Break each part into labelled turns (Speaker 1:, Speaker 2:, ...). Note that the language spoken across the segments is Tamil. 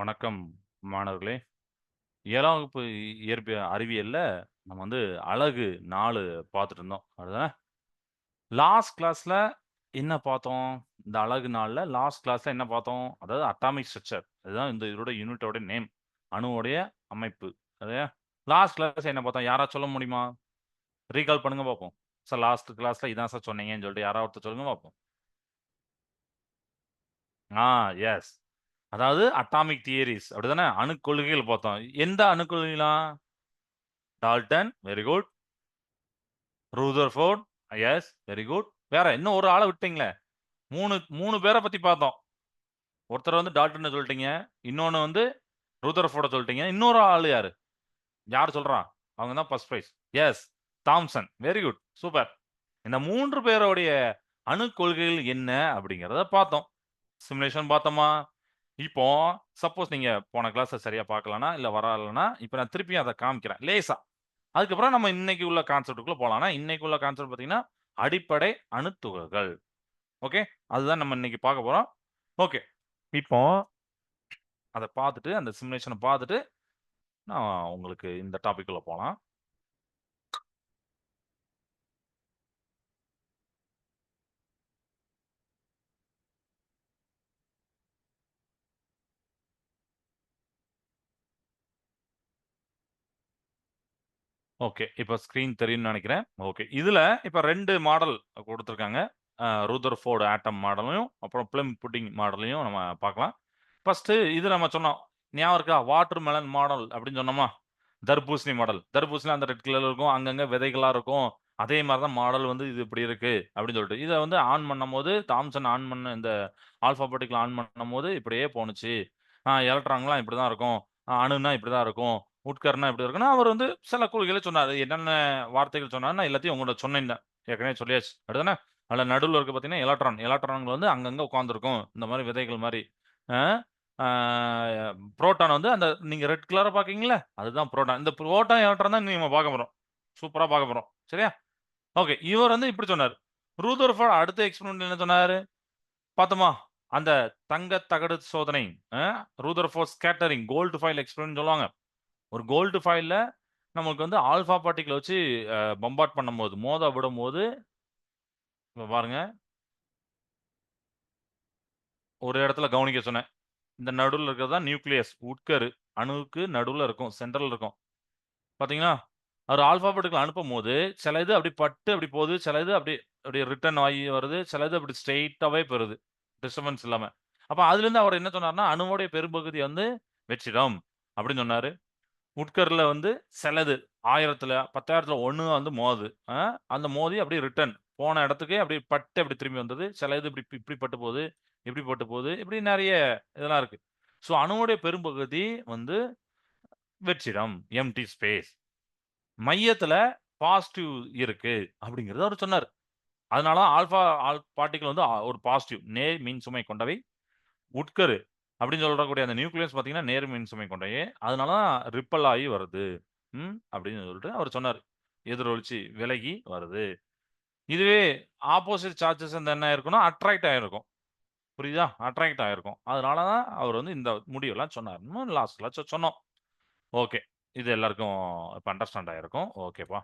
Speaker 1: வணக்கம் மாணவர்களே! ஏழாம் வகுப்பு இயற்பிய அறிவியலில் நம்ம வந்து அழகு நாலு பார்த்துட்டு இருந்தோம். அதுதானே லாஸ்ட் கிளாஸில் என்ன பார்த்தோம்? இந்த அழகு நாளில் லாஸ்ட் கிளாஸில் என்ன பார்த்தோம்? அதாவது அட்டாமிக் ஸ்ட்ரக்சர். அதுதான் இந்த இதோட யூனிட்டோட நேம். அணுவோடைய அமைப்பு. அதையா லாஸ்ட் கிளாஸ் என்ன பார்த்தோம்? யாராவது சொல்ல முடியுமா? ரீகால் பண்ணுங்க பார்ப்போம். சார் லாஸ்ட் கிளாஸில் இதான் சார் சொன்னீங்கன்னு சொல்லிட்டு யாராவது ஒருத்தர் சொல்லுங்க பார்ப்போம். ஆ எஸ். அதாவது அட்டாமிக் தியரிஸ் அப்படிதானே? அணுக் கொள்கைகள் பார்த்தோம். எந்த அணுக் கொள்கைலாம்? Dalton, very good. Rutherford, yes, very good. வேற இன்னும் ஒரு ஆளை விட்டீங்களே. மூணு மூணு பேரை பத்தி பார்த்தோம். ஒருத்தர் வந்து டால்டன் சொல்லிட்டீங்க. இன்னொன்னு வந்து ரூதர்ஃபோர்ட சொல்லிட்டீங்க. இன்னொரு ஆள் யாரு? யார் சொல்கிறான் அவங்க தான் first prize yes. Thomson. Very good. Super. இந்த மூன்று பேருடைய அணு கொள்கைகள் என்ன அப்படிங்கிறத பார்த்தோம். சிமுலேஷன் பார்த்தோமா? இப்போ சப்போஸ் நீங்க போன கிளாஸை சரியா பார்க்கலனா இல்ல வரலனா இப்ப நான் திருப்பியும் அதை காமிக்கிறேன். லேசா. அதுக்கப்புறம் நம்ம இன்னைக்கு உள்ள கான்செப்டுக்குள்ள போலாம். இன்னைக்கு உள்ள கான்செப்ட் பார்த்தீங்கன்னா, அடிப்படை அணுத்துகள்கள். ஓகே. அதுதான் நம்ம இன்னைக்கு பார்க்க போறோம். ஓகே. இப்போ அதை பார்த்துட்டு, அந்த சிமுலேஷனை பார்த்துட்டு, நான் உங்களுக்கு இந்த டாபிக் போகலாம் ஓகே. இப்போ ஸ்க்ரீன் தெரியும்னு நினைக்கிறேன் ஓகே. இதில் இப்போ ரெண்டு மாடல் கொடுத்துருக்காங்க ரூதர் ஃபோர்டு ஆட்டம் மாடலையும், அப்புறம் பிளம் புட்டிங் மாடலையும் நம்ம பார்க்கலாம். ஃபர்ஸ்ட்டு இது நம்ம சொன்னோம். ஞாபகம் இருக்கா? வாட்டர் மெலன் மாடல் அப்படின்னு சொன்னோமா? தர்பூசணி மாடல். தர்பூசணி அந்த ரெட் கலர்ல இருக்கும். அங்கங்கே விதைகளாக இருக்கும். அதே மாதிரி தான் மாடல் வந்து இது இப்படி இருக்கு அப்படின்னு சொல்லிட்டு. இதை வந்து ஆன் பண்ணும்போது, தாம்சன் ஆன் பண்ண இந்த ஆல்ஃபாபெட்டிக்கில் ஆன் ஆன் பண்ணும்போது இப்படியே போணுச்சு. எலக்ட்ரான்லாம் இப்படி தான் இருக்கும். அ அணுனா இப்படி தான் இருக்கும். உட்கர்னா எப்படி இருக்குன்னா அவர் வந்து சில கொள்கைகளை சொன்னார் என்னென்ன வார்த்தைகள் சொன்னார்னா எல்லாத்தையும் உங்கள்ட்ட சொன்னேன் ஏற்கனவே சொல்லியாச்சு. அப்படிதானே? அதில் நடுவில் இருக்க பார்த்தீங்கன்னா, எலக்ட்ரான். எலக்ட்ரான்கள் வந்து அங்கங்கே உட்காந்துருக்கும் இந்த மாதிரி விதைகள் மாதிரி புரோட்டான் வந்து அந்த நீங்கள் ரெட் கலராக பார்க்கீங்களா அதுதான் புரோட்டான். இந்த புரோட்டான், எலக்ட்ரான் தான் நீங்கள் பார்க்க போகிறோம் சூப்பராக பார்க்க போகிறோம் சரியா? ஓகே. இவர் வந்து இப்படி சொன்னார் ரூதர்ஃபோர்ட் அடுத்த எக்ஸ்பெரிமெண்ட் என்ன சொன்னார் பார்த்தோமா? அந்த தங்க தகடு சோதனை. அ Rutherford scattering gold foil experiment சொல்லுவாங்க. ஒரு கோல்டு ஃபைலில் நமக்கு வந்து ஆல்ஃபா பார்ட்டிகிள் வச்சு பம்பாட் பண்ணும் பண்ணும்போது, மோத விடும்போது இப்போ பாருங்க. ஒரு இடத்துல கவனிக்க சொன்னேன். இந்த நடுவில் இருக்கிறது தான் நியூக்ளியஸ். உட்கரு. அணுவுக்கு நடுவில் இருக்கும். சென்ட்ரல் இருக்கும். பார்த்தீங்களா? அவர் ஆல்ஃபா அனுப்பும் போது சில இது அப்படி பட்டு அப்படி போகுது. சில இது அப்படி அப்படியே ரிட்டர்ன் ஆகி வருது. சில இது அப்படி ஸ்ட்ரெயிட்டாகவே பெறுது டிஸ்டர்பன்ஸ் இல்லாமல் அப்போ அதுலேருந்து அவர் என்ன சொன்னார்னா அணுவோடைய பெரும்பகுதி வந்து வெற்றிடம் அப்படின்னு சொன்னார் முட்கரில் வந்து சிலது 1000த்துல 10,000த்துல 1 வந்து மோது அந்த மோதி அப்படியே ரிட்டர்ன். போன இடத்துக்கே அப்படியே பட்டு அப்படி திரும்பி வந்தது. சில இது இப்படி இப்படி பட்டு போகுது. இப்படி பட்டு போகுது. இப்படி நிறைய இதெல்லாம் இருக்குது ஸோ அணுவுடைய பெரும்பகுதி வந்து வெற்றிடம். Empty space. மையத்தில் பாசிட்டிவ் இருக்கு அப்படிங்கிறத அவர் சொன்னார் அதனால தான் ஆல்ஃபா ஆல் பார்ட்டிகிள் வந்து ஒரு பாசிட்டிவ் நேர் மின்சுமை கொண்டவை. உட்கரு அப்படின்னு சொல்லக்கூடிய அந்த நியூக்ளியஸ் பார்த்தீங்கன்னா, நேர் மின்சுமை கொண்டையே அதனால தான் ரிப்பல் ஆகி வருது. ம். அப்படின்னு சொல்லிட்டு அவர் சொன்னார் எதிரொலிச்சு விலகி வருது. இதுவே ஆப்போசிட் சார்ஜஸ் வந்து என்ன ஆயிருக்கும்னா, அட்ராக்ட் ஆகிருக்கும் புரியுதா? அட்ராக்ட் ஆகிருக்கும் அதனால தான் அவர் வந்து இந்த முடிவெல்லாம் சொன்னாருன்னு லாஸ்ட்ல சொன்னோம். ஓகே. இது எல்லாருக்கும் இப்போ அண்டர்ஸ்டாண்ட் ஆகிருக்கும் ஓகேப்பா.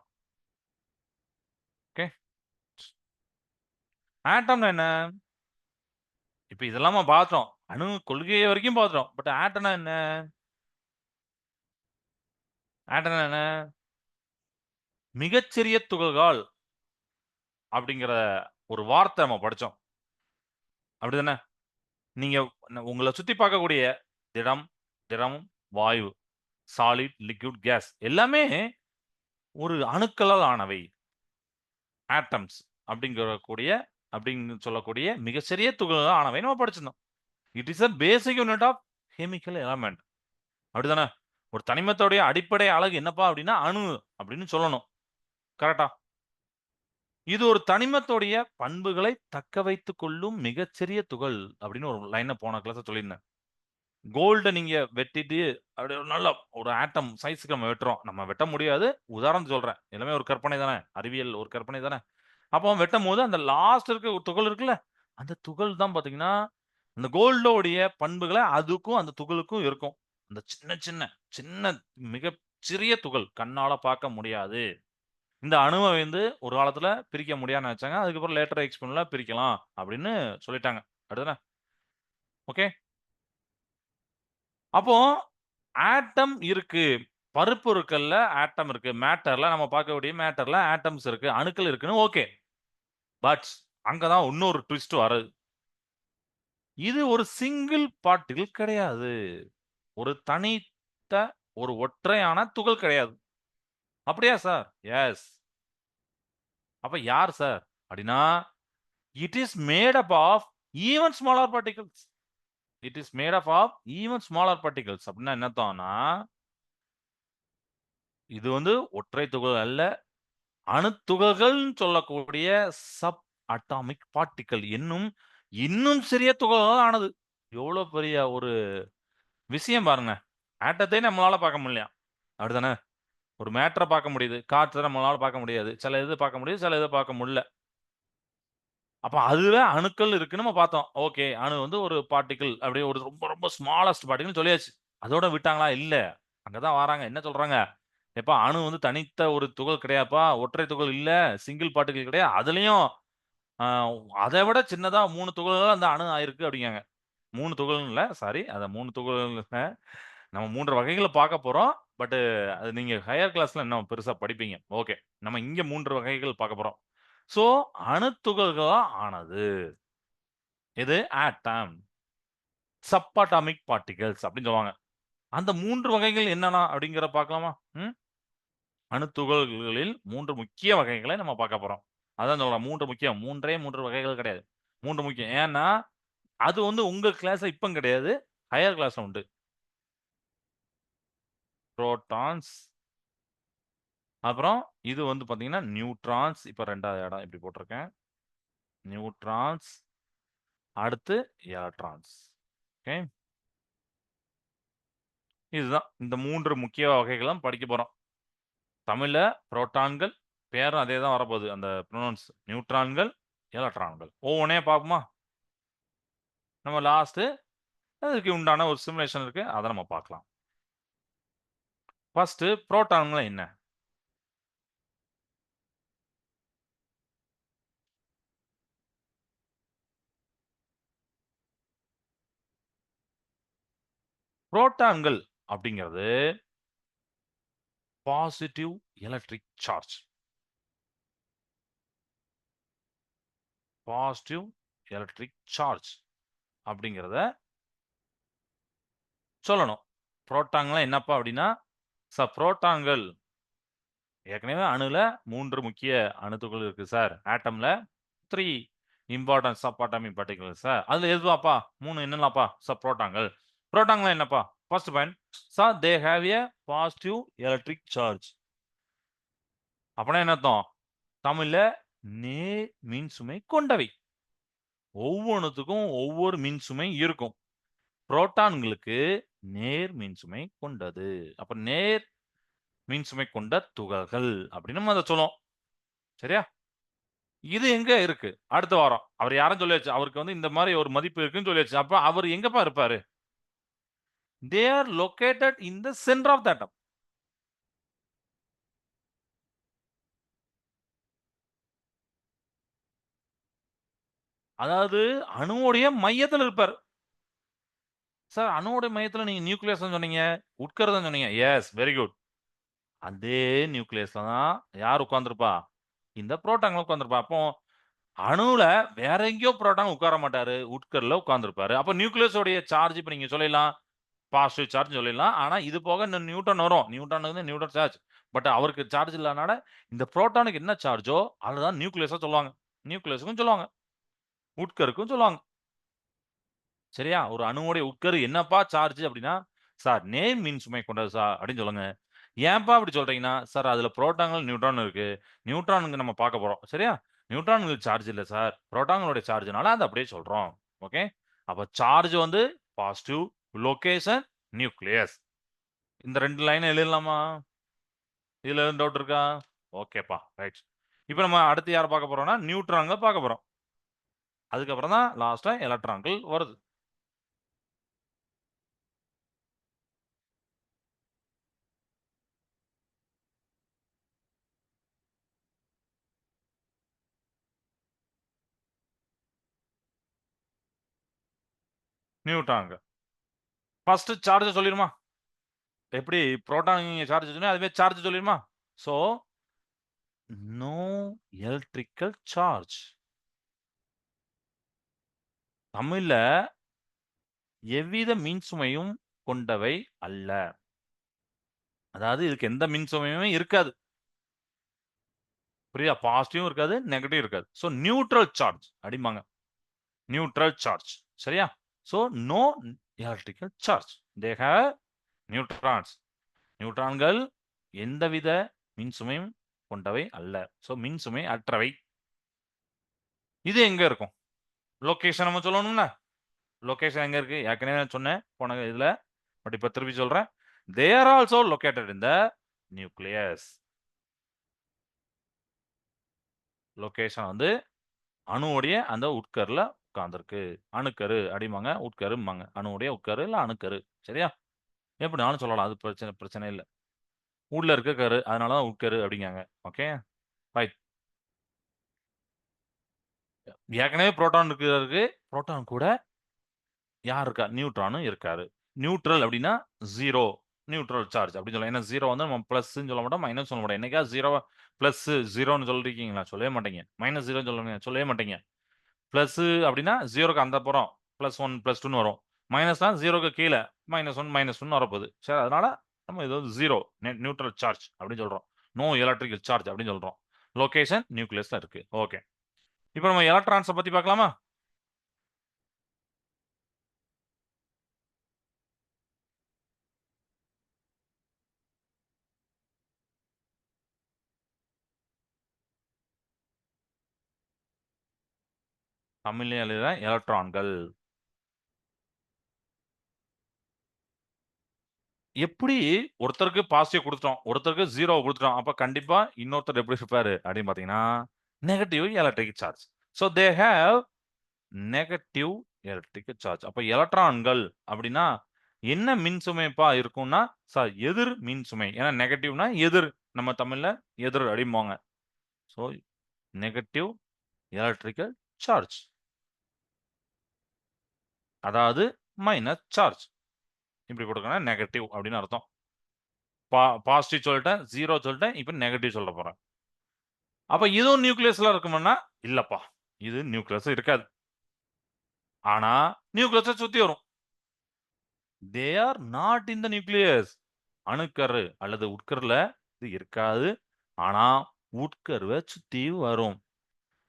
Speaker 1: ஓகே. ஆட்டம்னா என்ன? இப்போ இதெல்லாம பார்த்தோம். அணு கொள்கை வரைக்கும் பார்த்துட்டோம் பட் ஆட்டனா என்ன? ஆட்டனா என்ன? மிகச்சிறிய துகள்கள். அப்படிங்கிற ஒரு வார்த்தை நம்ம படிச்சோம். அப்படிதானே? நீங்க உங்கள சுத்தி பார்க்கக்கூடிய திடம், திடம் வாயு, சாலிட், லிக்விட், கேஸ் எல்லாமே ஒரு அணுக்களால் ஆனவை. ஆட்டம்ஸ் அப்படிங்கக்கூடிய அப்படின்னு சொல்லக்கூடிய மிகச்சிறிய துகள்கள் ஆனவை நம்ம படிச்சிருந்தோம். It is a basic unit of chemical element. அப்படிதானே? ஒரு தனிமத்தோடைய அடிப்படை அழகு என்னப்பா அப்படின்னா, அணு அப்படின்னு சொல்லணும். கரெக்டா இது ஒரு தனிமத்தோடைய பண்புகளை தக்க வைத்துக் கொள்ளும் மிகச்சிறிய துகள் அப்படின்னு ஒரு லைனை போன கிளாஸ் சொல்லியிருந்தேன். கோல்டை நீங்க வெட்டிட்டு அப்படி ஒரு நல்ல ஒரு ஆட்டம் சைஸ்க்கு நம்ம வெட்டுறோம். நம்ம வெட்ட முடியாது. உதாரணம் சொல்றேன். எல்லாமே ஒரு கற்பனை தானே. அறிவியல் ஒரு கற்பனை தானே. அப்போ வெட்டும் போது அந்த லாஸ்ட் இருக்க ஒரு துகள் இருக்குல்ல, அந்த துகள் தான் பார்த்தீங்கன்னா, அந்த கோல்டோடைய பண்புகளை அதுக்கும் அந்த துகளுக்கும் இருக்கும். அந்த சின்ன சின்ன, சின்ன மிக சிறிய துகள். கண்ணால பார்க்க முடியாது. இந்த அணுவை வந்து ஒரு காலத்துல பிரிக்க முடியாதுன்னு வச்சாங்க அதுக்கப்புறம் லேட்டர் எக்ஸ்பெரிமென்ட்ல பிரிக்கலாம் அப்படின்னு சொல்லிட்டாங்க. அடுத்தன ஓகே. அப்போ ஆட்டம் இருக்கு. பருப்பொருட்கள்ல ஆட்டம் இருக்கு. மேட்டர்ல நம்ம பார்க்கக்கூடிய மேட்டர்ல ஆட்டம்ஸ் இருக்கு. அணுக்கள் இருக்குன்னு ஓகே. பட் அங்கதான் இன்னொரு ட்விஸ்ட் வருது. இது ஒரு சிங்கிள் பாட்டில் கிடையாது. ஒரு தனித்த ஒரு ஒற்றையான துகள் கிடையாது. அப்படியா சார்? எஸ். அப்ப யார் சார்? அப்படின்னா, it is made up of even smaller particles it is made up of even smaller particles அப்படின்னா என்ன இது வந்து ஒற்றை துகள் அல்ல. அணுத்துகள்னு சொல்லக்கூடிய சப் அட்டாமிக் பார்ட்டிகிள் என்னும் இன்னும் சிறிய துகள்களால் ஆனது. எவ்வளோ பெரிய ஒரு விஷயம் பாருங்க. ஆட்டத்தை நம்மளால பார்க்க முடியலையா அப்படிதானே? ஒரு மேட்டரை பார்க்க முடியுது. காற்றை நம்மளால பார்க்க முடியாது. சில இது பார்க்க முடியுது, சில இதை பார்க்க முடியல. அப்ப அதுவே அணுக்கள் இருக்குன்னு நம்ம பார்த்தோம். ஓகே. அணு வந்து ஒரு பார்ட்டிக்கிள் அப்படியே ஒரு ரொம்ப ரொம்ப ஸ்மாலஸ்ட் பார்ட்டிகிள்னு சொல்லியாச்சு. அதோட விட்டாங்களா? இல்ல. அங்கதான் வாராங்க. என்ன சொல்றாங்க? "எப்பா அணு வந்து தனித்த ஒரு துகள் கிடையாப்பா ஒற்றை துகள் இல்ல. சிங்கிள் பார்ட்டிகள் கிடையாது. அதுலயும் அதை விட சின்னதா 3 துகள்கள் அந்த அணு ஆயிருக்கு" அப்படிங்காங்க. 3 துகள்னு இல்ல. சாரி. அத 3 துகள்கள் இல்ல. நம்ம 3 வகைகள பார்க்க போறோம். பட்டு அது நீங்க ஹையர் கிளாஸ்ல இன்னும் பெருசா படிப்பீங்க. ஓகே. நம்ம இங்க 3 வகைகள் பார்க்க போறோம். சோ அணுத்துகள்களாக ஆனது. எது? ஆட்டம். சப் அட்டாமிக் பார்ட்டிகிள்ஸ் அப்படின்னு சொல்லுவாங்க. அந்த 3 வகைகள் என்னன்னா அப்படிங்கிறத பார்க்கலாமா? ம். அணுத்துகள்களில் 3 முக்கிய வகைகளை நம்ம பார்க்க போறோம். அதான் சொல்றேன் 3 முக்கியம். 3ஏ 3 வகைகள் கிடையாது. 3 முக்கியம். ஏன்னா, அது வந்து உங்க கிளாஸ்ல இப்ப கிடையாது. ஹையர் கிளாஸ்ல உண்டு. புரோட்டான்ஸ். அப்புறம் இது வந்து பார்த்தீங்கன்னா, நியூட்ரான்ஸ். இப்ப 2வது இடம் இப்படி போட்டிருக்கேன். நியூட்ரான்ஸ். அடுத்து எலக்ட்ரான்ஸ். ஓகே. இதுதான். இந்த 3 முக்கிய வகைகளும் படிக்க போறோம். தமிழ்ல புரோட்டான்கள். பேரும் அதே தான் வரப்போகுது. அந்த ப்ரொனவுன்ஸ் நியூட்ரான்கள், எலக்ட்ரான்கள். ஒவ்வொன்றே பார்ப்போமா? நம்ம லாஸ்ட்டு அதுக்கு உண்டான ஒரு சிமுலேஷன் இருக்கு. அதை நம்ம பார்க்கலாம். ஃபஸ்ட்டு புரோட்டான்கள் என்ன? புரோட்டான்கள் அப்படிங்கிறது positive electric charge. Positive electric charge அப்படிங்கிறத சொல்லணும். புரோட்டான்கள்னா என்னப்பா அப்படின்னா, சார் புரோட்டான்கள் ஏற்கனவே அணுல மூன்று முக்கிய அணுத்துகள் இருக்கு சார். ஆட்டம்ல 3 இம்பார்டன்ட் சப் அட்டாமிக் சார். அதுல எதுவாப்பா? மூணு என்னலாப்பா? சார் புரோட்டான்கள். புரோட்டான்கள்னா என்னப்பா? First point sir they have a positive electric charge. அப்படின்னா என்ன அர்த்தம்? தமிழ்ல நேர் மின்சுமை கொண்டவை. ஒவ்வொன்றுத்துக்கும் ஒவ்வொரு மின்சுமை இருக்கும். புரோட்டான்களுக்கு நேர் மின்சுமை கொண்டது. அப்ப நேர் மின்சுமை கொண்ட துகள்கள் அப்படின்னு நம்ம சொல்லும் சொல்லுவோம். சரியா? இது எங்க இருக்கு? அடுத்த வாரம். அவர் யாருன்னு சொல்லியாச்சு. அவருக்கு வந்து இந்த மாதிரி ஒரு மதிப்பு இருக்குன்னு சொல்லியாச்சு. அப்ப அவர் எங்கப்பா இருப்பாரு? They are located in the centre of the அதாவது அணுவுடைய மையத்தில் இருப்பார் சார் அணுவோடைய மையத்தில் நீங்க நியூக்ளியஸ் சொன்னீங்க. உட்கருதுன்னு சொன்னீங்க. Yes very good. அதே நியூக்ளியஸ்ல தான் யார் உட்காந்துருப்பா இந்த புரோட்டான்கள் உட்காந்துருப்பா அப்போ அணுல வேற எங்கேயோ புரோட்டான் உட்கார மாட்டாரு. உட்கர்ல உட்காந்துருப்பாரு அப்ப நியூக்ளியஸோடைய சார்ஜ் இப்ப நீங்க சொல்லிடலாம். பாசிட்டிவ் சார்ஜ் சொல்லிடலாம். ஆனா இது போக இன்னும் நியூட்டன் வரும். நியூட்டன் வந்து நியூட்டன் சார்ஜ். பட் அவருக்கு சார்ஜ் இல்லாதனால இந்த புரோட்டானுக்கு என்ன சார்ஜோ அதுதான் நியூக்ளியஸா சொல்லுவாங்க. நியூக்ளியஸுக்கும் சொல்லுவாங்க. உட்கருக்கும் சொல்லுவாங்க. சரியா? ஒரு அணுவோடைய உட்கரு என்னப்பா சார்ஜ் அப்படின்னா, சார் நேர் மின்சுமை கொண்டது சார் அப்படின்னு சொல்லுங்க. ஏன்பா அப்படி சொல்றீங்கன்னா, சார் அதுல புரோட்டான்கள், நியூட்ரான் இருக்கு. நியூட்ரானுக்கு நம்ம பார்க்க போறோம். சரியா? நியூட்ரான்கள் சார்ஜ் இல்லை சார். புரோட்டான்களுடைய சார்ஜ்னால அதை அப்படியே சொல்றோம். ஓகே. அப்ப சார்ஜ் வந்து பாசிட்டிவ், லொகேஷன் நியூக்ளியஸ். இந்த ரெண்டு லைனை எழுதலாமா? இதுல எதுவும் டவுட் இருக்கா? ஓகேப்பா. ரைட். இப்ப நம்ம அடுத்து யார பார்க்க போறோம்னா, நியூட்ரான்கள பார்க்க போறோம். அதுக்கப்புறம் தான் லாஸ்ட்டாக எலக்ட்ரான்கள் வருது. நியூட்டான்கள் ஃபர்ஸ்ட் சார்ஜ் சொல்லிடுமா? எப்படி புரோட்டான் சார்ஜ் அதுவே charge சொல்லிடுமா? So no electrical charge. தமிழ்ல எவ்வித மின்சுமையும் கொண்டவை அல்ல. அதாவது இதுக்கு எந்த மின்சுமையுமே இருக்காது. புரியுதா? பாசிட்டிவும் இருக்காது, நெகட்டிவ் இருக்காது. ஸோ நியூட்ரல் சார்ஜ் அப்படிம்பாங்க. Neutral charge. சரியா? So no electrical charge. They have neutrons. நியூட்ரான்கள் எந்தவித மின்சுமையும் கொண்டவை அல்ல. ஸோ மின்சுமை அற்றவை. இது எங்க இருக்கும்? லொக்கேஷன் நம்ம சொல்லணும்ல. லொக்கேஷன் எங்க இருக்கு? ஏற்கனவே நான் சொன்னேன் போன இதுல. பட் இப்ப திருப்பி சொல்றேன். They are also located in the nucleus. Location வந்து அணுவுடைய அந்த உட்கருல உட்கார்ந்துருக்கு அணுக்கரு அப்படிம்பாங்க, உட்கரும்பாங்க. அணுவுடைய உட்கரு இல்லை அணுக்கரு. சரியா? எப்படி நானும் சொல்லலாம். அது பிரச்சனை பிரச்சனை இல்லை உள்ள இருக்க கரு. அதனால தான் உட்கரு அப்படிங்காங்க. ஓகே. ரைட். ஏற்கனவே புரோட்டான் இருக்கிறதுக்கு புரோட்டான் கூட யார் இருக்கா? நியூட்ரானும் இருக்காரு. நியூட்ரல் அப்படின்னா ஜீரோ நியூட்ரல் சார்ஜ் அப்படின்னு சொல்லலாம். ஏன்னா ஜீரோ வந்து நம்ம பிளஸ்ன்னு சொல்ல மாட்டோம், மைனஸ் சொல்ல மாட்டோம். என்னைக்கா ஜீரோ பிளஸ் ஜீரோன்னு சொல்லிருக்கீங்களா? சொல்லவே மாட்டீங்க. மைனஸ் ஜீரோன்னு சொல்லுங்க சொல்லவே மாட்டீங்க. பிளஸ் அப்படின்னா ஜீரோக்கு அந்த புறம் +1 +2ன்னு வரும். மைனஸ்னா 0க்கு கீழ -1 -1ன்னு வரப்போகுது. சரி அதனால நம்ம இது வந்து ஜீரோ நியூட்ரல் சார்ஜ் அப்படின்னு சொல்கிறோம் நோ எலக்ட்ரிக்கல் சார்ஜ் அப்படின்னு சொல்கிறோம் லொக்கேஷன் நியூக்ளியஸில் இருக்குது ஓகே. இப்போ நம்ம எலக்ட்ரான்ஸை பற்றி பார்க்கலாமா? தமிழ்லயே எழுதுறேன். எலக்ட்ரான்கள். எப்படி ஒருத்தருக்கு பாசிட்டிவ் கொடுத்துட்டோம் ஒருத்தருக்கு ஜீரோ கொடுத்துட்டோம் அப்ப கண்டிப்பா இன்னொருத்தர் எப்படி இருப்பாரு அப்படின்னு பார்த்தீங்கன்னா, negative electric charge. So they have negative electric charge. அப்ப எலக்ட்ரான்கள் அப்படின்னா என்ன மின்சுமைப்பா இருக்கும்னா, சார் எதிர் மின்சுமை. ஏன்னா நெகட்டிவ்னா எதிர். நம்ம தமிழ்ல எதிர் அப்படிம்பாங்க. So negative electrical charge. அதாவது மைனஸ் சார்ஜ். இப்படி கொடுக்கணும் நெகட்டிவ் அப்படின்னு அர்த்தம். பா பாசிட்டிவ் சொல்லிட்டேன், ஜீரோ சொல்லிட்டேன். இப்போ நெகட்டிவ் சொல்லப் போகிறேன் அப்ப இதுவும் நியூக்ளியஸ்ல இருக்குமானா இல்லப்பா. இது நியூக்ளியஸ் இருக்காது. ஆனா நியூக்ளியஸை சுத்தி வரும். They are not in the nucleus. அணுக்கரு அல்லது உட்கருல இது இருக்காது. ஆனா உட்கருவை சுத்தி வரும்.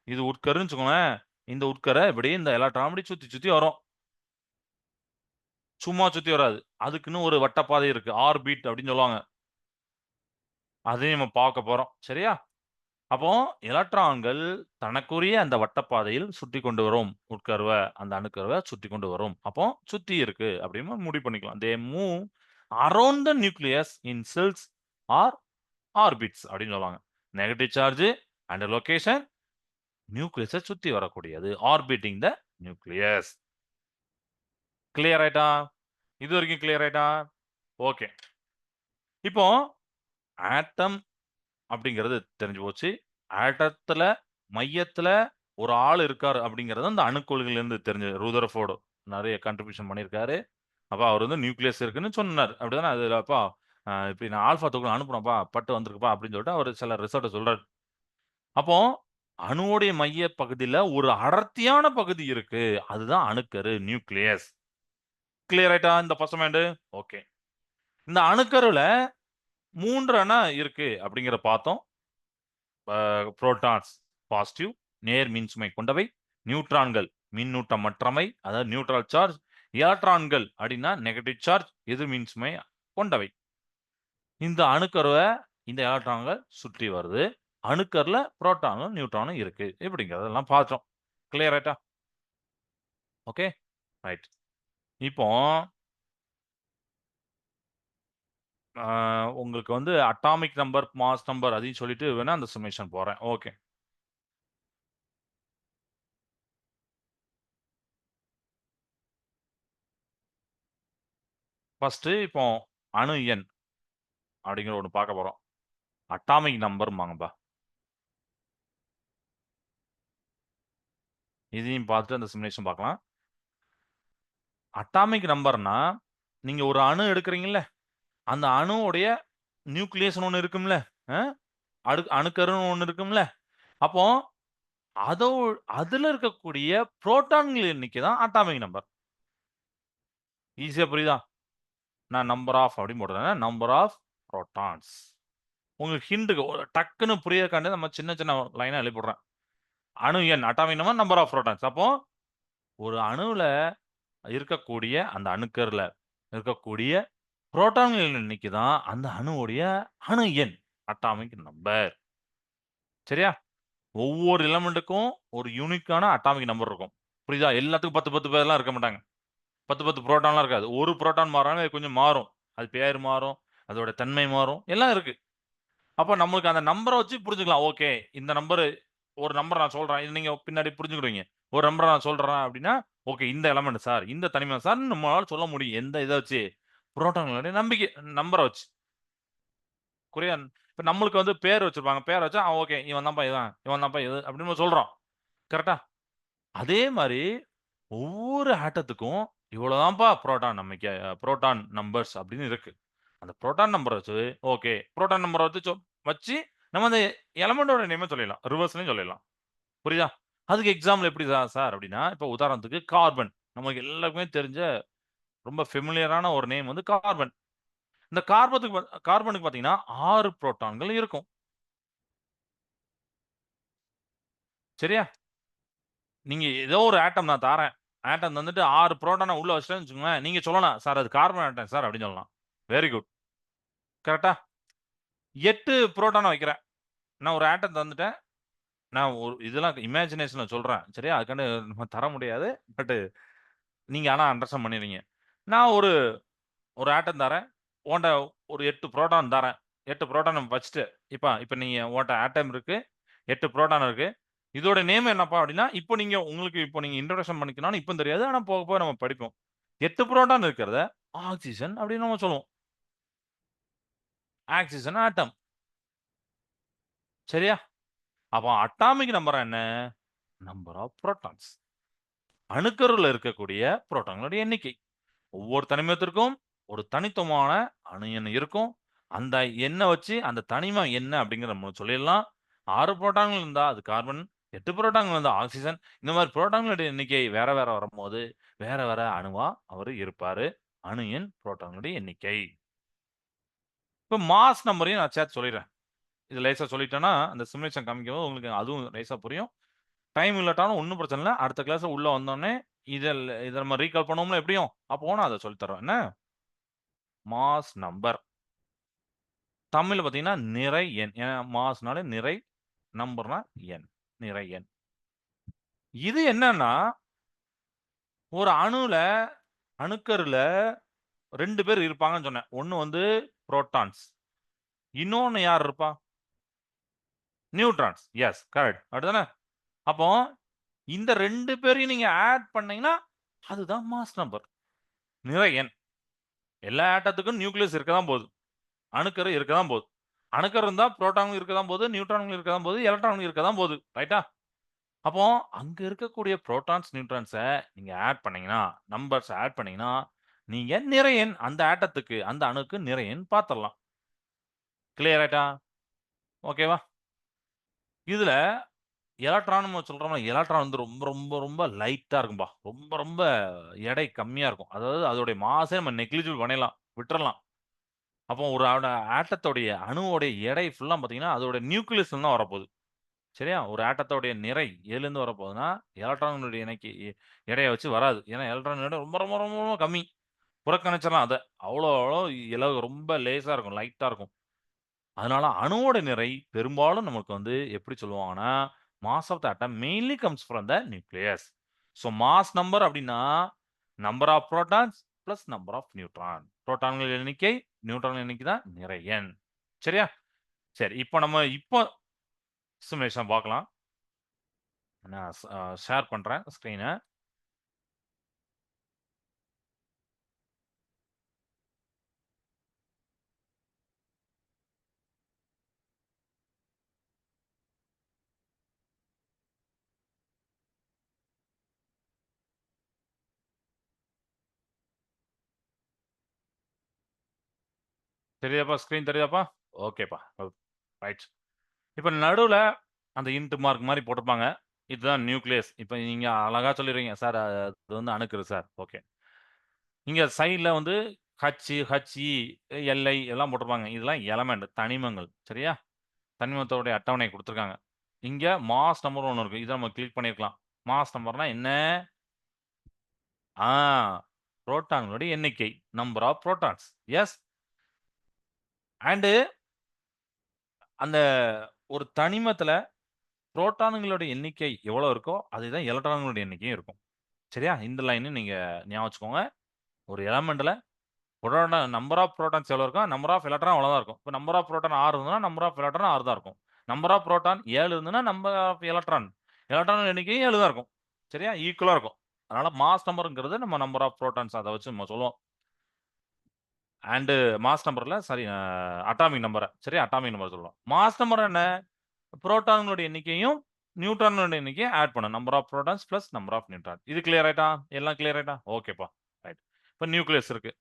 Speaker 1: இது உட்கருன்னு வச்சுக்கோங்களேன். இந்த உட்கரை இப்படி இந்த எலக்ட்ரான் சுற்றி சுத்தி சுத்தி வரும். சும்மா சுத்தி வராது. அதுக்குன்னு ஒரு வட்டப்பாதை இருக்கு. ஆர்பிட் அப்படின்னு சொல்லுவாங்க. அதையும் நம்ம பார்க்க போறோம். சரியா? அப்போ எலக்ட்ரான்கள் தனக்குரிய அந்த வட்டப்பாதையில் சுற்றி கொண்டு வரும். உட்கருவை அந்த அணுக்கருவை சுற்றி கொண்டு வரும். அப்போ சுத்தி இருக்கு அப்படின்னு முடிவு பண்ணிக்கலாம். They move around the nucleus in shells or orbits அப்படின்னு சொல்லுவாங்க. நெகட்டிவ் சார்ஜ் அண்ட் லொகேஷன் நியூக்ளியஸ சுத்தி வரக்கூடியது. ஆர்பிட்டிங் த நியூக்ளியஸ். கிளியர் ஆயிட்டா? இதுவரைக்கும் கிளியர் ஆயிட்டா? ஓகே. இப்போ ஆட்டம் அப்படிங்கிறது தெரிஞ்சு போச்சு. ஆட்டத்துல மையத்துல ஒரு ஆள் இருக்காரு அப்படிங்கிறது அந்த அணுக்கொள்கையிலேருந்து தெரிஞ்சு ரூதர்ஃபோர்டு நிறைய கான்ட்ரிபியூஷன் பண்ணியிருக்காரு. அப்போ அவர் வந்து நியூக்ளியஸ் இருக்குன்னு சொன்னார் அப்படிதானே? அதில் அப்பா அ இப்படி நான் ஆல்ஃபா தொகுதி அனுப்புனேன்ப்பா, பட்டு வந்திருக்குப்பா அப்படின்னு சொல்லிட்டு அவர் சில ரிசல்ட்டை சொல்றாரு. அப்போ அணுவோடைய மைய பகுதியில் ஒரு அடர்த்தியான பகுதி இருக்கு. அதுதான் அணுக்கரு நியூக்ளியஸ். கிளியர் ஆயிட்டா இந்த பசமேண்டு ஓகே. இந்த அணுக்கருவில் 3 அணு இருக்கு அப்படிங்கிற பார்த்தோம். புரோட்டான்ஸ் பாசிட்டிவ் நேர் மின்சுமை கொண்டவை. நியூட்ரான்கள் மின்னூட்டம் மற்றமை அதாவது நியூட்ரல் சார்ஜ். எலக்ட்ரான்கள் அப்படின்னா நெகட்டிவ் சார்ஜ் எதிர் மின்சுமை கொண்டவை. இந்த அணுக்கருவை இந்த எலக்ட்ரான்கள் சுற்றி வருது. அணுக்கரில் புரோட்டானும், நியூட்ரானும் இருக்கு. இப்படிங்கிறதெல்லாம் பார்த்தோம். கிளியர் ஆயிட்டா? ஓகே. ரைட். இப்போ ஆ உங்களுக்கு வந்து அட்டாமிக் நம்பர், மாஸ் நம்பர் அதையும் சொல்லிட்டு வேணா அந்த சம்மேஷன் போறேன் ஓகே. ஃபர்ஸ்ட் இப்போ அணு எண் அப்படிங்கிற ஒன்று பார்க்க போறோம். அட்டாமிக் நம்பர்ம்பாங்கப்பா. இதையும் பார்த்துட்டு அந்த சிமுலேஷன் பார்க்கலாம். அட்டாமிக் நம்பர்னா, நீங்க ஒரு அணு எடுக்கிறீங்களே அந்த அணுவுடைய நியூக்ளியேஷன் ஒன்று இருக்கும்ல. அ அடு அணுக்கருன்னு ஒன்று இருக்கும்ல. அப்போ அதோ அதுல இருக்கக்கூடிய புரோட்டான்கள் எண்ணிக்கை தான் அட்டாமிக் நம்பர். ஈஸியா புரியுதா? நான் நம்பர் ஆஃப் அப்படின்னு போடுறேன். Number of protons. உங்களுக்கு ஹிண்டுக்கு ஒரு டக்குன்னு புரியறதுக்காண்டி நம்ம சின்ன சின்ன லைனாக எழுதி போடுறேன். அணு எண் atomic number, number of protons. அப்போ ஒரு அணுவில் இருக்கக்கூடிய அந்த அணுக்கரில் இருக்கக்கூடிய புரோட்டான்களின் எண்ணிக்கை தான் அந்த அணுவுடைய அணு எண். Atomic number. சரியா? ஒவ்வொரு எலமெண்ட்டுக்கும் ஒரு யூனிக்கான அட்டாமிக் நம்பர் இருக்கும். புரியுதா? எல்லாத்துக்கும் 10, 10 பேர்லாம் இருக்க மாட்டாங்க. 10, 10 புரோட்டான்லாம் இருக்காது. ஒரு புரோட்டான் மாறாலும் அது கொஞ்சம் மாறும். அது பேர் மாறும். அதோட தன்மை மாறும். எல்லாம் இருக்கு. அப்போ நம்மளுக்கு அந்த நம்பரை வச்சு புரிஞ்சுக்கலாம். ஓகே. இந்த நம்பர் ஒரு நம்பர் நான் சொல்றேன். இது நீங்க பின்னாடி புரிஞ்சுக்கிடுவீங்க. ஒரு நம்பரை நான் சொல்றேன் அப்படின்னா, ஓகே இந்த எலமெண்ட் சார், இந்த தனிமை சார் நம்மளால சொல்ல முடியும். எந்த இதை வச்சு? புரோட்டான்களுடைய நம்பிக்கை நம்பரை வச்சு. குறையா இப்ப நம்மளுக்கு வந்து பேர் வச்சிருப்பாங்க. பேர் வச்சா, ஆ ஓகே. இவன் தான்ப்பா இதுதான் இவன் தான்ப்பா இது அப்படின்னு நம்ம சொல்றோம். கரெக்ட்டா? அதே மாதிரி ஒவ்வொரு ஆட்டத்துக்கும் இவ்வளவுதான்ப்பா புரோட்டான் நம்பிக்கை புரோட்டான் நம்பர்ஸ் அப்படின்னு இருக்கு. அந்த புரோட்டான் நம்பரை வச்சு, ஓகே. புரோட்டான் நம்பரை வச்சு சொ வச்சு நம்ம அந்த எலமெண்டோட நேமே சொல்லிடலாம். ரிவர்ஸ்லையும் சொல்லிடலாம். புரியுதா? அதுக்கு எக்ஸாம்பிள் எப்படி சா சார் அப்படின்னா, இப்போ உதாரணத்துக்கு கார்பன். நமக்கு எல்லாருக்குமே தெரிஞ்ச ரொம்ப ஃபெமிலியரான ஒரு நேம் வந்து கார்பன். இந்த கார்பத்துக்கு கார்பனுக்கு பார்த்தீங்கன்னா ஆறு புரோட்டான்கள் இருக்கும். சரியா? நீங்க ஏதோ ஒரு ஆட்டம் நான் தாரேன். ஆட்டம் தந்துட்டு ஆறு புரோட்டான உள்ள வச்சுட்டேன்னு வச்சுக்கோங்களேன். நீங்க சொல்லலாம், சார் அது கார்பன் ஆட்டம் சார் அப்படின்னு சொல்லலாம். Very good. கரெக்டா எட்டு புரோட்டான வைக்கிறேன். நான் ஒரு ஆட்டம் தந்துட்டேன். நான் ஒரு இதெல்லாம் இமேஜினேஷனில் சொல்றேன். சரியா? அதுக்காண்டு நம்ம தர முடியாது. பட்டு நீங்க ஆனா அண்டர்ஸ்டாண்ட் பண்ணிடுறீங்க நான் ஒரு ஒரு ஆட்டம் தரேன். ஓண்ட ஒரு எட்டு புரோட்டான் தரேன். எட்டு ப்ரோட்டான் வச்சுட்டு, இப்போ இப்போ நீங்கள் ஓட்ட ஆட்டம் இருக்குது எட்டு புரோட்டான் இருக்குது இதோட நேம் என்னப்பா அப்படின்னா, இப்போ நீங்கள் உங்களுக்கு இப்போ நீங்கள் இன்ட்ரடக்ஷன் பண்ணிக்கணும்னு இப்போ தெரியாது. ஆனால் போக போக நம்ம படிப்போம். எட்டு புரோட்டான் இருக்கிறத ஆக்சிஜன் அப்படின்னு நம்ம சொல்லுவோம். Oxygen atom. சரியா? அப்போ அட்டாமிக் நம்பர் என்ன? Number of protons. அணுக்கருல இருக்கக்கூடிய புரோட்டான்களுடைய எண்ணிக்கை. ஒவ்வொரு தனிமத்திற்கும் ஒரு தனித்துவமான அணு எண் இருக்கும். அந்த எண்ணெய் வச்சு அந்த தனிமம் என்ன அப்படிங்கிற நம்ம சொல்லிடலாம். ஆறு புரோட்டான்கள் இருந்தால் அது கார்பன். எட்டு புரோட்டான்கள் இருந்தால் ஆக்சிஜன் இந்த மாதிரி புரோட்டான்களுடைய எண்ணிக்கை வேற வேற வரும்போது, வேற வேற அணுவா அவர் இருப்பாரு. அணு எண் புரோட்டான்களுடைய எண்ணிக்கை. இப்போ மாஸ் நம்பரையும் நான் சேர்த்து சொல்லிடுறேன். இது லேசாக சொல்லிட்டேன்னா, அந்த சிமுலேஷன் காமிக்கும்போது உங்களுக்கு அதுவும் லேசாக புரியும். டைம் இல்லாட்டாலும் ஒன்றும் பிரச்சனை இல்லை அடுத்த கிளாஸ் உள்ளே வந்தோடனே இதில் இதை நம்ம ரீகால் பண்ணோம்ல எப்படியும். அப்போ நான் அதை சொல்லித்தரோம் என்ன? Mass number. தமிழ்ல பார்த்தீங்கன்னா, நிறை எண். ஏன்னா மாஸ்னாலே நிறை, நம்பர்னா எண். நிறை எண். இது என்னன்னா ஒரு அணுல அணுக்கருல ரெண்டு பேர் இருப்பாங்கன்னு சொன்னேன். ஒன்று வந்து புரோட்டான்ஸ். இன்னொன்று யார் இருப்பா? நியூட்ரான்ஸ். Yes correct. அப்படிதானே? அப்போ இந்த ரெண்டு பேரையும் நீங்க ஆட் பண்ணீங்கன்னா, அதுதான் மாஸ் நம்பர். நிறை எண். எல்லா ஆட்டத்துக்கும் நியூக்ளியஸ் இருக்க தான் போகுது. அணுக்கரு இருக்க தான் போகுது. அணுக்கர் இருந்தால் புரோட்டான்கள் இருக்க தான் போகுது, நியூட்ரான்கள் இருக்க தான் போகுது, எலக்ட்ரான்கள் இருக்க தான் போகுது. ரைட்டா? அப்போ அங்க இருக்கக்கூடிய புரோட்டான்ஸ், நியூட்ரான்ஸை நீங்க ஆட் பண்ணீங்கன்னா, நம்பர்ஸ் ஆட் பண்ணீங்கன்னா, நீங்க நிறையன் அந்த ஆட்டத்துக்கு, அந்த அணுக்கு நிறையன் பார்த்துடலாம் கிளியர் ஆயிட்டா? ஓகேவா? இதுல எலக்ட்ரான் நம்ம சொல்கிறோம்னா எலக்ட்ரான் வந்து ரொம்ப ரொம்ப ரொம்ப லைட்டா இருக்கும்பா. ரொம்ப ரொம்ப எடை கம்மியா இருக்கும். அதாவது அதோடைய மாசே நம்ம நெக்லிஜிபிள் பண்ணிடலாம். விட்டுறலாம். அப்போ ஒரு அட ஆட்டத்தோடைய அணுவோடைய எடை ஃபுல்லாக பார்த்தீங்கன்னா, அதோட நியூக்ளியஸ்ல தான் வரப்போகுது. சரியா? ஒரு ஆட்டத்தோடைய நிறை எதுலேருந்து வரப்போகுதுன்னா, எலக்ட்ரானுடைய எண்ணிக்கை எடையை வச்சு வராது. ஏன்னா எலக்ட்ரான் எடை ரொம்ப ரொம்ப ரொம்ப ரொம்ப கம்மி. புறக்கணிச்சிடலாம் அதை அவ்வளோ அவ்வளோ இலகு ரொம்ப லேஸாக இருக்கும். லைட்டாக இருக்கும். அதனால அணுவோட நிறை பெரும்பாலும் நமக்கு வந்து எப்படி சொல்லுவாங்கன்னா, mass of the atom mainly comes from the nucleus. So mass number அப்படின்னா, number of protons plus number of neutron. புரோட்டான்கள் எண்ணிக்கை, நியூட்ரான் எண்ணிக்கை தான் நிறைய சரியா? சரி. இப்போ நம்ம இப்போ சிமுலேஷன் பார்க்கலாம். நான் ஷேர் பண்ணுறேன் ஸ்க்ரீனை தெரியுதாப்பா? ஸ்க்ரீன் தெரியுதாப்பா? ஓகேப்பா. ரைட். இப்போ நடுவில் அந்த இன்ட் மார்க் மாதிரி போட்டிருப்பாங்க. இதுதான் நியூக்ளியஸ். இப்போ நீங்கள் அழகாக சொல்லிருவீங்க. சார் அது வந்து அணுக்குது சார். ஓகே. இங்கே சைடில் வந்து ஹச், ஹச்இ, எல்ஐ எல்லாம் போட்டிருப்பாங்க. இதெல்லாம் எலமெண்ட் தனிமங்கள். சரியா? தனிமத்தோடைய அட்டவணை கொடுத்துருக்காங்க இங்கே மாஸ் நம்பர் ஒன்று இருக்குது இதை நம்ம கிளிக் பண்ணியிருக்கலாம். மாஸ் நம்பர்னா என்ன? ஆ புரோட்டான்களுடைய எண்ணிக்கை. Number of protons. Yes. And அந்த ஒரு தனிமத்தில் புரோட்டான்களோட எண்ணிக்கை எவ்வளோ இருக்கோ, அதுதான் எலக்ட்ரான்களோட எண்ணிக்கையும் இருக்கும். சரியா? இந்த லைனு நீங்கள் ஞாபகம் வச்சுக்கோங்க. ஒரு எலமெண்ட்டில் புரோட்டான் நம்பர் ஆஃப் புரோட்டான்ஸ் எவ்வளோ இருக்கும் நம்பர் ஆஃப் எலக்ட்ரான் அவ்வளோதான் இருக்கும். இப்போ நம்பர் ஆஃப் புரோட்டான் ஆறு இருந்ததுன்னா நம்பர் ஆஃப் எலக்ட்ரான் ஆறு தான் இருக்கும். நம்பர் ஆஃப் புரோட்டான் ஏழு இருந்ததுன்னா நம்பர் ஆஃப் எலக்ட்ரான் எலக்ட்ரான் எண்ணிக்கையும் ஏழு தான் இருக்கும். சரியா? ஈக்குவலாக இருக்கும். அதனால் மாஸ் நம்பருங்கிறது நம்ம நம்பர் ஆஃப் புரோட்டான்ஸ் அதை வச்சு நம்ம சொல்லுவோம். அண்டு மாஸ் நம்பரில் சாரி அட்டாமிக் நம்பரை சரி அட்டாமிக் நம்பர் சொல்லுவோம். மாஸ் நம்பர் என்ன? புரோட்டான்களோட எண்ணிக்கையும், நியூட்ரானுடைய எண்ணிக்கையும் ஆட் பண்ண number of protons plus number of neutron. இது கிளியர் ஆயிட்டா? எல்லாம் கிளியர் ஆயிட்டா? ஓகேப்பா. ரைட். இப்போ நியூக்ளியஸ் இருக்கு.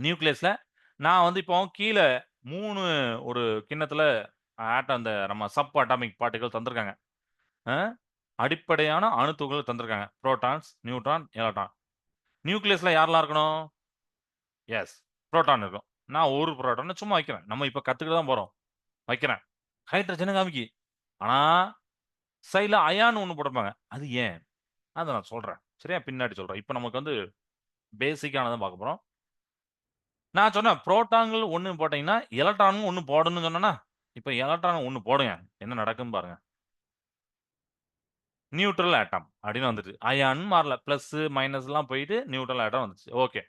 Speaker 1: நியூக்ளியஸில் நான் வந்து இப்போ கீழே மூணு ஒரு கிண்ணத்தில் ஆட்ட அந்த நம்ம சப் அட்டாமிக் பாட்டுகள் தந்திருக்காங்க. அடிப்படையான அணுத்துகள் தந்திருக்காங்க. Protons, neutron, electron. நியூக்ளியஸில் யாரெல்லாம் இருக்கணும்? எஸ். ப்ரோட்டான் இருக்கும். நான் ஒரு ப்ரோட்டான் சும்மா வைக்கிறேன். நம்ம இப்போ கற்றுக்கிட்டு தான் போகிறோம் வைக்கிறேன். ஹைட்ரஜன காமிக்கி. ஆனால் சைடில் அயான் ஒன்று போட்டிருப்பாங்க. அது ஏன்? அதை நான் சொல்கிறேன் சரியா? பின்னாடி சொல்கிறேன் இப்போ நமக்கு வந்து பேசிக்கானதான் பார்க்க போகிறோம் நான் சொன்னேன் புரோட்டான்கள் ஒன்று போட்டிங்கன்னா எலக்ட்ரானும் ஒன்று போடணும்னு சொன்னேன்னா இப்போ எலக்ட்ரான் ஒன்று போடுங்க. என்ன நடக்குன்னு பாருங்க. நியூட்ரல் ஆட்டம் அப்படின்னு வந்துட்டு. அயான் மாறல. ப்ளஸ் மைனஸ்லாம் போயிட்டு நியூட்ரல் ஆட்டம் வந்துச்சு. ஓகே.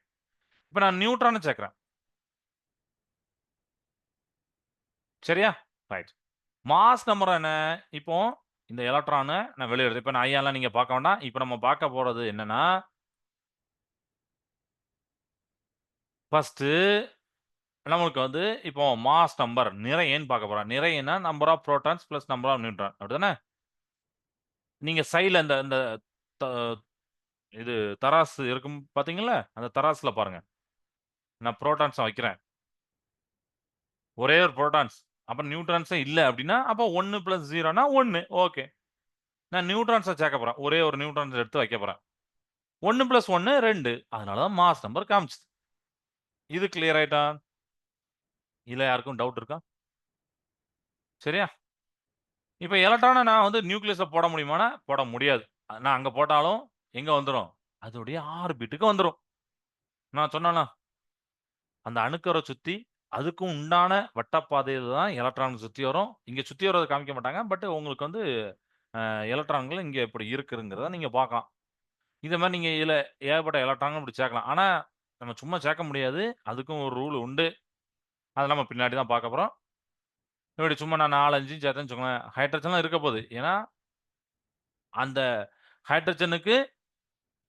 Speaker 1: இப்ப நான் நியூட்ரான சேர்க்கிறேன். சரியா? ரைட். மாஸ் நம்பர் என்ன? இப்போ இந்த எலக்ட்ரான நான் வெளிய இப்போ இப்ப நான் ஐயாலாம் நீங்க பார்க்க வேண்டாம். இப்ப நம்ம பார்க்க போறது என்னன்னா ஃபர்ஸ்ட்டு நம்மளுக்கு வந்து இப்போ மாஸ் நம்பர் நிறையன்னு பார்க்க போறோம். நிறையன்னா number of protons plus number of neutron. அப்படிதானே? நீங்க சைட்ல இந்த இந்த த இது தராசு இருக்கும் பார்த்தீங்கள்ல? அந்த தராசுல பாருங்க. நான் ப்ரோட்டான்ஸை வைக்கிறேன். ஒரே ஒரு ப்ரோட்டான்ஸ் அப்போ நியூட்ரான்ஸே இல்லை அப்படின்னா, அப்போ ஒன்று ப்ளஸ் ஜீரோனா ஒன்று ஓகே. நான் நியூட்ரான்ஸை சேர்க்க போகிறேன் ஒரே ஒரு நியூட்ரான்ஸ் எடுத்து வைக்க போகிறேன் ஒன்று ப்ளஸ் ஒன்று ரெண்டு அதனால தான் மாஸ் நம்பர் காமிச்சுது. இது கிளியர் ஆயிட்டா? இதுல யாருக்கும் டவுட் இருக்கா? சரியா? இப்போ எலக்ட்ரானை நான் வந்து நியூக்ளியஸை போட முடியுமானா? போட முடியாது. நான் அங்கே போட்டாலும் எங்கே வந்துடும் அதோடைய ஆர்பிட்டுக்கு வந்துடும் நான் சொன்னேனா? அந்த அணுக்கரை சுற்றி அதுக்கும் உண்டான வட்டப்பாதையில் தான் எலக்ட்ரான் சுற்றி வரும். இங்கே சுற்றி வரதை காமிக்க மாட்டாங்க. பட் உங்களுக்கு வந்து எலக்ட்ரான்கள் இங்கே இப்படி இருக்குங்கிறத நீங்கள் பார்க்கலாம். இதை மாதிரி நீங்கள் இதில் ஏகப்பட்ட எலக்ட்ரான்கள் இப்படி சேர்க்கலாம். ஆனால் நம்ம சும்மா சேர்க்க முடியாது. அதுக்கும் ஒரு ரூல் உண்டு. அதை நம்ம பின்னாடி தான் பார்க்க போகிறோம் இப்படி சும்மா நான் 4, 5 சேர்த்தேன்னு வச்சுக்கோங்களேன். ஹைட்ரஜன்லாம் இருக்க போகுது ஏன்னா அந்த ஹைட்ரஜனுக்கு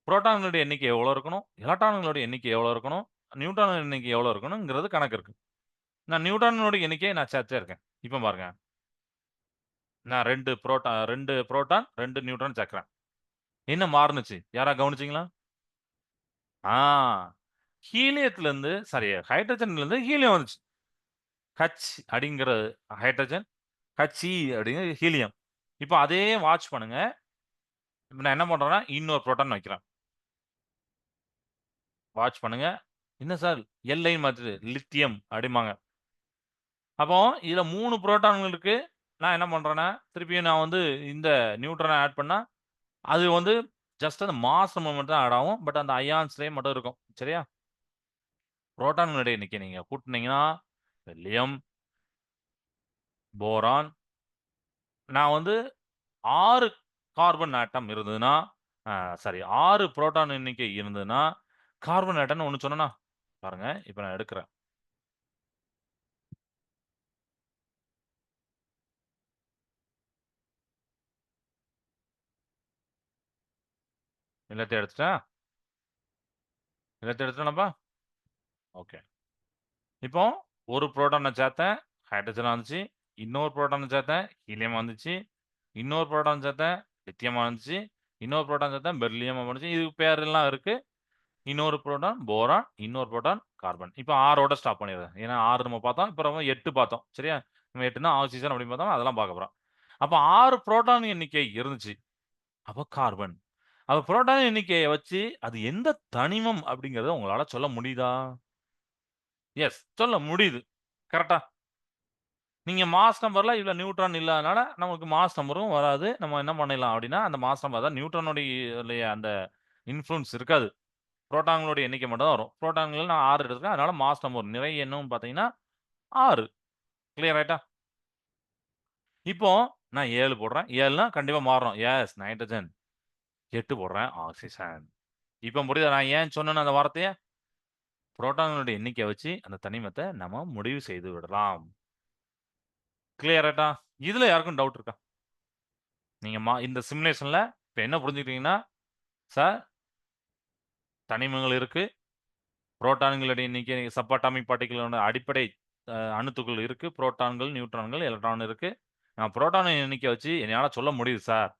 Speaker 1: புரோட்டான்களுடைய எண்ணிக்கை எவ்வளோ இருக்கணும்? எலக்ட்ரான்களுடைய எண்ணிக்கை எவ்வளோ இருக்கணும்? நியூட்ரான் இன்னைக்கு எவ்வளோ இருக்கணுங்கிறது கணக்கு இருக்கு. நான் நியூட்ரானோட எண்ணிக்கையை நான் சேர்த்தே இருக்கேன். இப்போ பாருங்க. நான் ரெண்டு புரோட்டா 2 புரோட்டான், ரெண்டு நியூட்ரான் சேர்க்குறேன் என்ன மாறுனுச்சு? யாராவது கவனிச்சிங்களா ஆ ஹீலியத்துலேருந்து சாரி ஹைட்ரஜன்லேருந்து ஹீலியம் வந்துச்சு. ஹச் அப்படிங்கிற ஹைட்ரஜன், ஹச்இ அப்படிங்கிற ஹீலியம். இப்போ அதே வாட்ச் பண்ணுங்க. இப்போ நான் என்ன பண்ணுறேன்னா இன்னொரு புரோட்டான் வைக்கிறேன். வாட்ச் பண்ணுங்க. என்ன சார் எல்ஐ மாத்துது. லித்தியம் அப்படிம்பாங்க. அப்போ இதுல மூணு புரோட்டான்கள் இருக்கு. நான் என்ன பண்றேன்னா, திருப்பியும் நான் வந்து இந்த நியூட்ரனை ஆட் பண்ணா, அது வந்து ஜஸ்ட் அந்த மாஸ் மட்டும் தான் ஆட் ஆகும். பட் அந்த அயான்ஸ்லேயே மட்டும் இருக்கும். சரியா? புரோட்டான்களுடைய எண்ணிக்கை நீங்க கூட்டினீங்கன்னா வெள்ளியம் போரான் நான் வந்து ஆறு கார்பன் ஆட்டம் இருந்ததுன்னா, சாரி ஆறு புரோட்டான் எண்ணிக்கை இருந்ததுன்னா, கார்பன் ஆட்டம்னு ஒன்று சொன்னா பாருங்க. இப்போ நான் எடுக்கிறேன். எல்லாத்தையும் எடுத்துட்டா? எல்லாத்தையும் எடுத்துட்டேனப்பா ஓகே. இப்போ ஒரு ப்ரோட்டானை சேர்த்தேன். ஹைட்ரஜன் வந்துச்சு. இன்னொரு ப்ரோட்டானை சேர்த்தேன். ஹீலியம் வந்துச்சு. இன்னொரு ப்ரோட்டான் சேர்த்தேன். லித்தியமா வந்துச்சு. இன்னொரு ப்ரோட்டான் சேர்த்தேன். பெரிலியமா வந்துச்சு. இதுக்கு பேரெல்லாம் இருக்கு. இன்னொரு புரோட்டான் போரான், இன்னொரு புரோட்டான் கார்பன். இப்போ ஆறோட ஸ்டாப் பண்ணிடுறேன். ஏன்னா ஆறு நம்ம பார்த்தோம். அப்புறம் 8 பார்த்தோம். சரியா? நம்ம எட்டுனா ஆக்சிஜன் அப்படின்னு பார்த்தோம் அதெல்லாம் பார்க்க போகிறோம் அப்போ ஆறு புரோட்டான் எண்ணிக்கை இருந்துச்சு. அப்போ கார்பன். அப்போ புரோட்டான் எண்ணிக்கையை வச்சு, அது எந்த தனிமம் அப்படிங்கிறத உங்களால சொல்ல முடியுதா? எஸ். சொல்ல முடியுது. கரெக்டா நீங்க மாஸ் நம்பர்ல இவ்வளோ நியூட்ரான் இல்லாதனால, நமக்கு மாஸ் நம்பரும் வராது. நம்ம என்ன பண்ணிடலாம் அப்படின்னா, அந்த மாஸ் நம்பர் தான் நியூட்ரானுடைய அந்த இன்ஃப்ளூயன்ஸ் இருக்காது. புரோட்டான்களுடைய எண்ணிக்கை மட்டும் தான் வரும். புரோட்டான்கள் நான் ஆறு எடுத்துருக்கேன். அதனால மாஸ் நம்பர் நிறை என்னன்னு பார்த்தீங்கன்னா ஆறு கிளியர் ஆயிட்டா? இப்போ நான் ஏழு போடுறேன். 7ன்னா கண்டிப்பா மாறும். Yes nitrogen. எட்டு போடுறேன். ஆக்சிஜன் இப்போ புரியுதா நான் ஏன் சொன்னேன்னு அந்த வார்த்தையை புரோட்டான்களுடைய எண்ணிக்கையை வச்சு அந்த தனிமத்தை நம்ம முடிவு செய்து விடலாம். கிளியர் இதில் யாருக்கும் டவுட் இருக்கா? நீங்கள் மா இந்த சிமுலேஷனில் இப்போ என்ன புரிஞ்சுக்கிட்டீங்கன்னா, சார் தனிமங்கள் இருக்குது புரோட்டான்களுடைய எண்ணிக்கை சப் அட்டாமிக் அடிப்படை அணுத்துக்கள் இருக்குது புரோட்டான்கள், நியூட்ரான்கள், எலக்ட்ரான் இருக்குது நான் புரோட்டான் எண்ணிக்கை வச்சு என்னால் சொல்ல முடியுது சார்.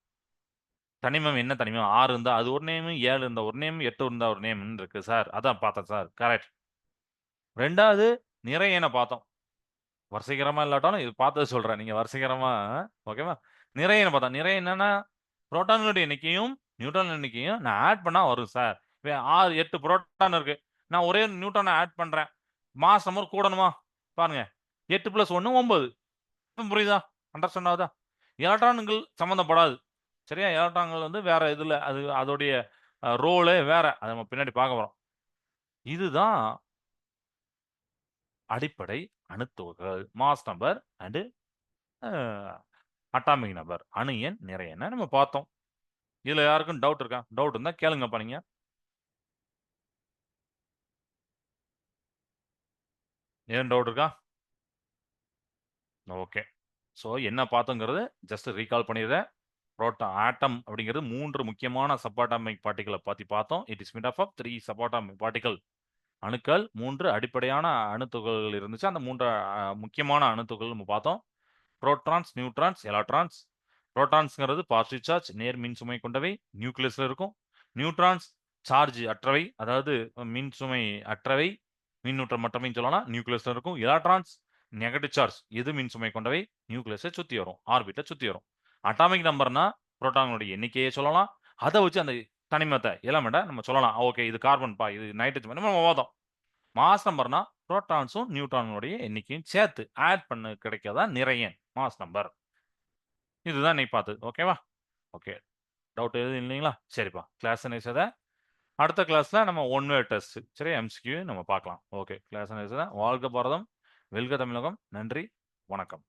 Speaker 1: தனிமம் என்ன தனிமம்? ஆறு இருந்தால் அது ஒரு நேம் ஏழு இருந்தால் ஒரு நேம், எட்டு இருந்தால் ஒரு நேம்னு இருக்குது சார். அதான் பார்த்தேன் சார். கரெக்ட். ரெண்டாவது நிறைய என்ன பார்த்தோம். வருஷகரமாக இல்லாட்டாலும் இது பார்த்தது சொல்கிறேன் நீங்கள் வரிசைகரமாக ஓகேவா? நிறைய என்ன பார்த்தோம். நிறைய என்னன்னா, புரோட்டான்களுடைய எண்ணிக்கையும், நியூட்ரான் எண்ணிக்கையும் நான் ஆட் பண்ணால் வரும் சார். ஆறு எட்டு புரோட்டான் இருக்கு. நான் ஒரே நியூட்ரான ஆட் பண்றேன். மாஸ் நம்பர் கூடணுமா? பாருங்க. 8 + 1 9. இப்ப புரியுதா? அண்டர்ஸ்டாண்ட் ஆகுதா? எலக்ட்ரான்கள் சம்மந்தப்படாது. சரியா? எலக்ட்ரான்கள் வந்து வேற இதுல அது அதோடைய ரோலே வேற. அதை நம்ம பின்னாடி பார்க்க போறோம். இதுதான் அடிப்படை அணுத்துவர்கள் mass number and atomic number. அணு எண், நிறைய என்ன நம்ம பார்த்தோம். இதுல யாருக்கும் டவுட் இருக்கா? டவுட் இருந்தா கேளுங்கப்பா நீங்க. ஏன் டவுட் இருக்கா? ஓகே. ஸோ என்ன பார்த்தோங்கிறது ஜஸ்ட் ரீகால் பண்ணிடுறேன். புரோட்டா ஆட்டம் அப்படிங்கிறது மூன்று முக்கியமான சப்பாட்டாமிக் பார்ட்டிகளை பற்றி பார்த்தோம். It is made of of 3 sub atomic அணுக்கள் மூன்று அடிப்படையான அணுத்துகள்கள் இருந்துச்சு. அந்த மூன்று முக்கியமான அணுத்துகள் நம்ம பார்த்தோம். Protons, neutrons, electrons. புரோட்டான்ஸ்ங்கிறது positive charge நேர் மின்சுமை கொண்டவை. நியூக்ளியஸில் இருக்கும். நியூட்ரான்ஸ் சார்ஜ் அற்றவை. அதாவது மின்சுமை அற்றவை. மின்னூட்டமற்றவைன்னு சொல்லலாம். நியூக்ளியஸ்ல இருக்கும். எலக்ட்ரான்ஸ் நெகட்டிவ் சார்ஜ் எது மின்சுமை கொண்டவை. நியூக்ளியஸை சுத்தி வரும். ஆர்பிட்ட சுத்தி வரும். அட்டாமிக் நம்பர்னா புரோட்டான்களுடைய எண்ணிக்கையை சொல்லலாம். அதை வச்சு அந்த தனிமத்தை எலமெண்ட்ட நம்ம சொல்லலாம். ஓகே இது கார்பன் பா இது நைட்ரஜன் நம்ம வாதம் மாஸ் நம்பர்னா புரோட்டான்ஸும், நியூட்ரான்களுடைய எண்ணிக்கையும் சேர்த்து ஆட் பண்ண கிடைக்கிறதா நிறைய மாஸ் நம்பர். இதுதான் இன்னைக்கு பார்த்தது. ஓகேவா? ஓகே. டவுட் எதுவும் இல்லைங்களா? சரிப்பா. கிளாஸ் நைஸத அடுத்த கிளாஸ்ல நம்ம ஒன் வே டெஸ்ட் சரி எம்சிக்யூ நம்ம பார்க்கலாம். ஓகே. கிளாஸ் நைஸத வாழ்க பாரதம், வெல்க தமிழகம். நன்றி. வணக்கம்.